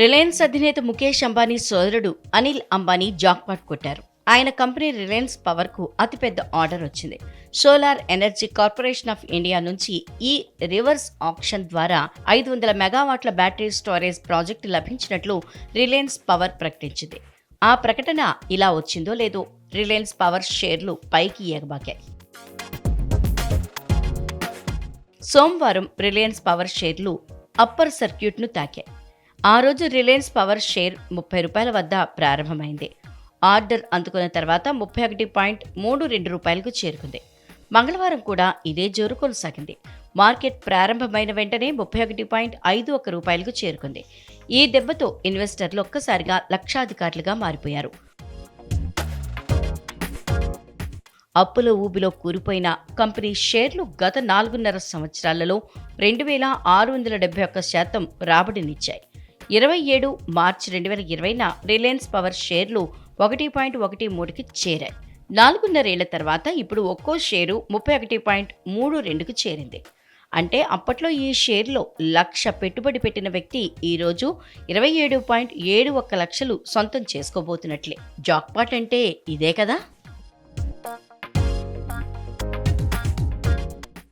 Reliance అధినేత ముఖేష్ అంబానీ సోదరుడు Anil Ambani jackpot కొట్టారు. ఆయన కంపెనీ రిలయన్స్ పవర్కు అతిపెద్ద ఆర్డర్ వచ్చింది. Solar energy corporation of India నుంచి ఈ రివర్స్ ఆప్షన్ ద్వారా ఐదు వందల మెగావాట్ల బ్యాటరీ స్టోరేజ్ ప్రాజెక్టు లభించినట్లు రిలయన్స్ పవర్ ప్రకటించింది. ఆ ప్రకటన ఇలా వచ్చిందో లేదో రిలయన్స్ పవర్ షేర్లు పైకి ఎగబాకాయి. సోమవారం రిలయన్స్ పవర్ షేర్లు అప్పర్ సర్క్యూట్ను తాకాయి. ఆ రోజు రిలయన్స్ పవర్ షేర్ ముప్పై రూపాయల వద్ద ప్రారంభమైంది. ఆర్డర్ అందుకున్న తర్వాత ముప్పై ఒకటి పాయింట్ మూడు రెండు రూపాయలకు చేరుకుంది. మంగళవారం కూడా ఇదే జోరు కొనసాగింది. మార్కెట్ ప్రారంభమైన వెంటనే ముప్పై ఒకటి పాయింట్ ఐదు ఒక రూపాయలకు చేరుకుంది. ఈ దెబ్బతో ఇన్వెస్టర్లు ఒక్కసారిగా లక్షాధికారులుగా మారిపోయారు. అప్పుల ఊబిలో కూలిపోయిన కంపెనీ షేర్లు గత నాలుగున్నర సంవత్సరాలలో రెండు వేల ఆరు వందల డెబ్బై ఒక్క శాతం రాబడినిచ్చాయి. ఇరవై ఏడు మార్చి రెండు వేల ఇరవైన రిలయన్స్ పవర్ షేర్లు ఒకటి పాయింట్ ఒకటి మూడుకి చేరాయి. నాలుగున్నరేళ్ళ తర్వాత ఇప్పుడు ఒక్కో షేరు ముప్పై ఒకటి పాయింట్ మూడు రెండుకు చేరింది. అంటే అప్పట్లో ఈ షేర్లో లక్ష పెట్టుబడి పెట్టిన వ్యక్తి ఈరోజు ఇరవై ఏడు పాయింట్ ఏడు ఒక్క లక్షలు సొంతం చేసుకోబోతున్నట్లే. జాక్పాట్ అంటే ఇదే కదా?